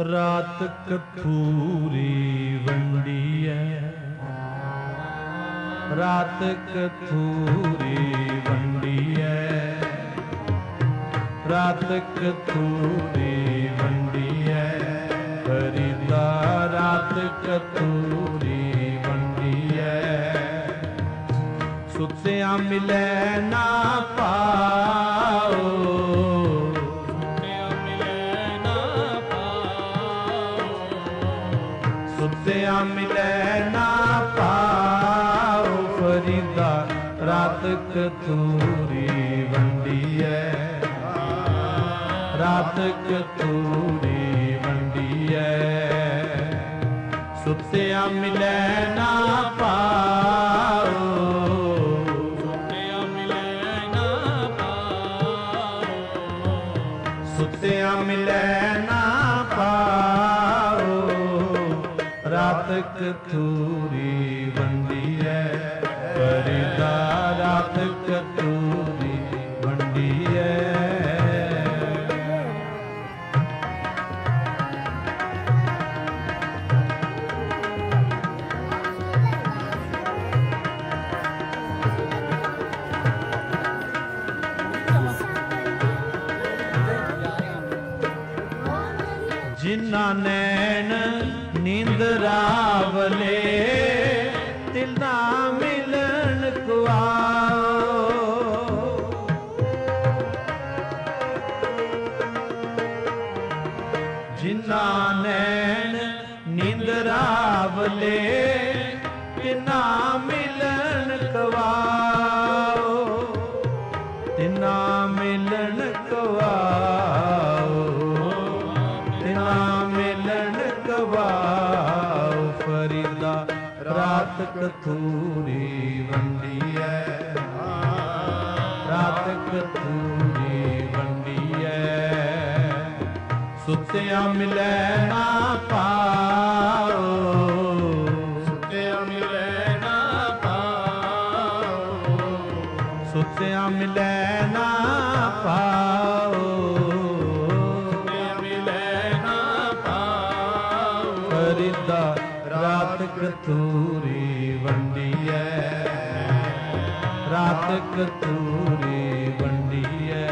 ਰਾਤ ਕਥੂਰੀ ਵੰਡੀਐ ਰਾਤ ਕਥੂਰੀ ਵੰਡੀਐ ਰਾਤ ਕਥੂਰੀ ਵੰਡੀਐ ਫਰੀਦਾ ਰਾਤ ਕਥੂਰੀ ਵੰਡੀਐ ਸੁਤਿਆਂ ਮਿਲੈ ਨਾ ਪਾ ਮਿਲੈ ਨਾ ਪਾਓ ਫਰੀਦਾ ਰਾਤ ਕਤੂਰੀ ਵੰਡੀਐ। ਰਾਤ ਕਤੂਰੀ ਵੰਡੀਐ। ਸੁਤਿਆਂ ਮਿਲੈ ਨਾ ਪਾਓ ਸੁਤਿਆ ਮਿਲੈ ਨਾ ਪਾਓ ਸੁਤਿਆਂ ਮਿਲੈ ਨਾ ਰਾਤ ਕਤੂਰੀ ਵੰਡੀਐ ਪਰਦਾ ਰਾਤ ਕਤੂਰੀ ਵੰਡੀਐ ਜਿਨ੍ਹਾਂ ਨੈਣ ਨੀਂਦਰਾਵਲੇ ਤਿਲਨਾ ਮਿਲਣ ਕੁਆਓ। ਜਿਨ੍ਹਾਂ ਨੈਣ ਨੀਂਦਰਾਵਲੇ ਤਿਨਾ ਮਿਲਣ ਕਵਾਓ ਤਿਨਾ ਮਿਲਣ ਕਵਾਓ ਕਥੂਰੀ ਵੰਡੀਐ ਰਾਤ ਕਥੂਰੀ ਵੰਡੀਐ ਸੁਤਿਆਂ ਮਿਲੈ ਨਾ ਪਾਓ। ਸੁਤਿਆ ਮਿਲੈ ਨਾ ਪਾਓ। ਸੁਤਿਆਂ ਮਿਲੈ ਨਾ ਪਾਓ। ਸੁਤਿਆ ਮਿਲੈ ਨਾ ਪਾਓ। ਫਰੀਦਾ ਰਾਤ ਕਤੂਰੀ ਰਾਤ ਕਤੂਰੀ ਵੰਡੀਐ।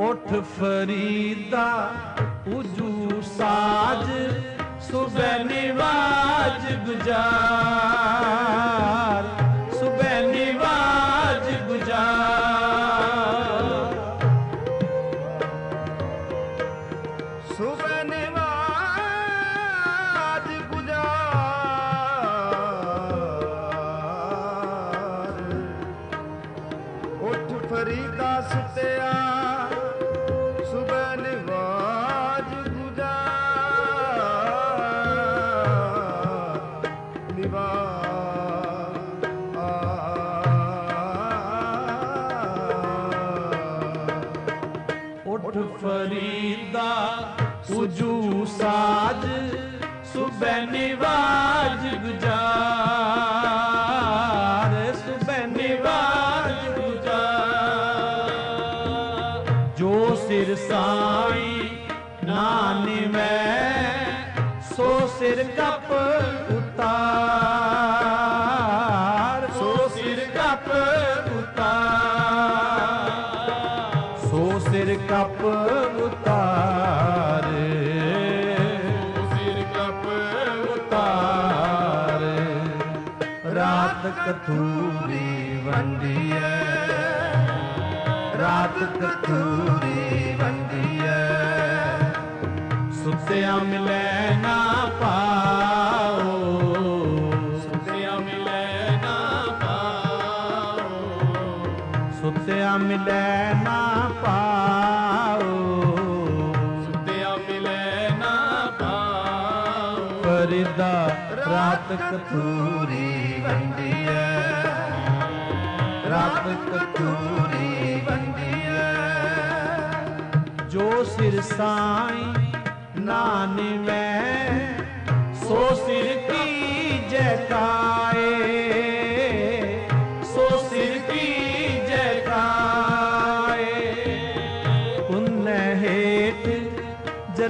ਉਠ ਫਰੀਦਾ ਉਜੂ ਸੁਬੈ ਨਿਵਾਜ ਗੁਜਾਰ ਸੁਬੈ ਨਿਵਾਜ ਗੁਜਾਰ। ਸੁਬਹ ਨਿਵਾਜ ਉਠ ਫਰੀਦਾ ਸੁਜੂ ਸਾਜ ਸੁਬੈ ਨਿਵਾਜ ਗੁਜਾਰ ਸੁਬੈ ਨਿਵਾਜ ਗੁਜਾਰ। ਜੋ ਸਿਰ ਸਾਈ ਨਾ ਮੈਂ, ਸੋ ਸਿਰ ਕਪ ਉਤਾਰ। ਉਤਾਰ ਸਿਰ ਕਪ ਉਤਾਰ। ਸਿਰ ਕਪ ਉਤਾਰ। ਰਾਤ ਕਥੂਰੀ ਵੰਡੀਐ। ਰਾਤ ਕਥੂਰੀ ਵੰਡੀਐ। ਸੁਤਿਆਂ ਮਿਲੈ ਨਾ ਪਾ ਮਿਲੈ ਨਾ ਪਾਓ। ਸੁਤਿਆ ਮਿਲੈ ਨਾ ਪਾਓ। ਫਰੀਦਾ ਰਾਤ ਕਥੂਰੀ ਵੰਡੀਐ ਰਾਤ ਕਤੂਰੀ ਵੰਡੀਐ ਜੋ ਸਿਰ ਸਾਈ ਨਾਨਿਵੈ ਸੋ ਸਿਰ ਕੀ ਜੈਕਾਏ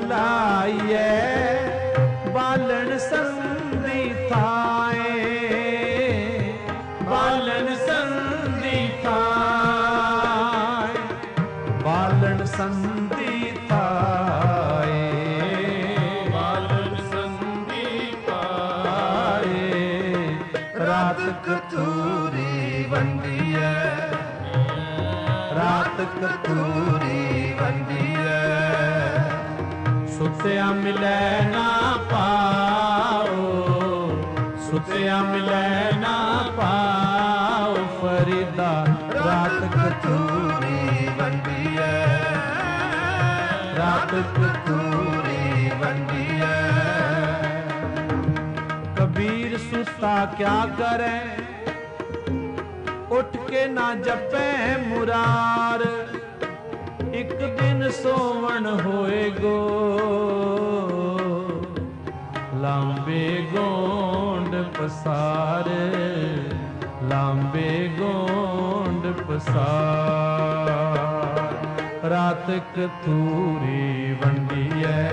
ਜਲਾਈਐ ਬਾਲਣ ਸੰਧੀ ਥਾਏ। ਬਾਲਣ ਸੰਧੀ ਥਾਏ। ਬਾਲਣ ਸੰਧੀ ਥਾਏ। ਬਾਲਨ ਸੰਦੀਪਾ ਆਏ ਰਾਤ ਕਤੂਰੀ ਵੰਡੀਐ ਰਾਤ ਕਤੂਰੀ ਵੰਡੀਐ ਸੁਤਿਆ ਮਿਲੈ ਨਾ ਪਾਓ, ਸੁਤਿਆ ਮਿਲੈ ਨਾ ਪਾਓ, ਫਰੀਦਾ ਰਾਤ ਕਤੂਰੀ ਵੰਡੀਐ। ਰਾਤ ਕਤੂਰੀ ਵੰਡੀਐ। ਕਬੀਰ ਸੁਤਾ ਕਿਆ ਕਰੇ? ਉੱਠ ਕੇ ਨਾ ਜਪੈ ਮੁਰਾਰ। ਇੱਕ ਦਿਨ ਸੋਵਣ ਹੋਏਗੋ। ਲਾਂਬੇ ਗੋਂਡ ਪਸਾਰ, ਲਾਂਬੇ ਗੋਂਡ ਪਸਾਰ। ਰਾਤ ਕਤੂਰੀ ਵੰਡੀਐ,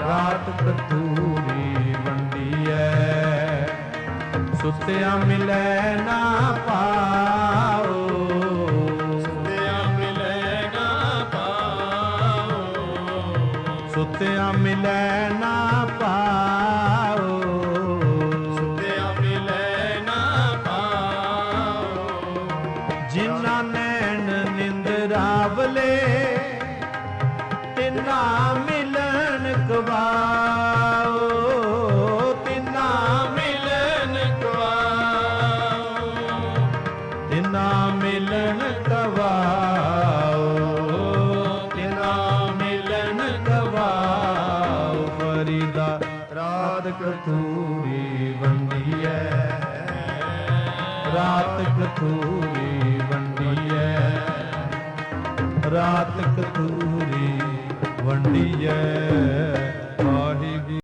ਰਾਤ ਕਤੂਰੀ ਵੰਡੀਐ। ਸੁੱਤਿਆ ਮਿਲੈ ਨਾ ਪਾ ਰਾਤ ਕਤੂਰੀ ਵੰਡੀਐ। ਰਾਤ ਕਤੂਰੀ ਵੰਡੀਐ। ਰਾਤ ਕਤੂਰੀ ਵੰਡੀਐ।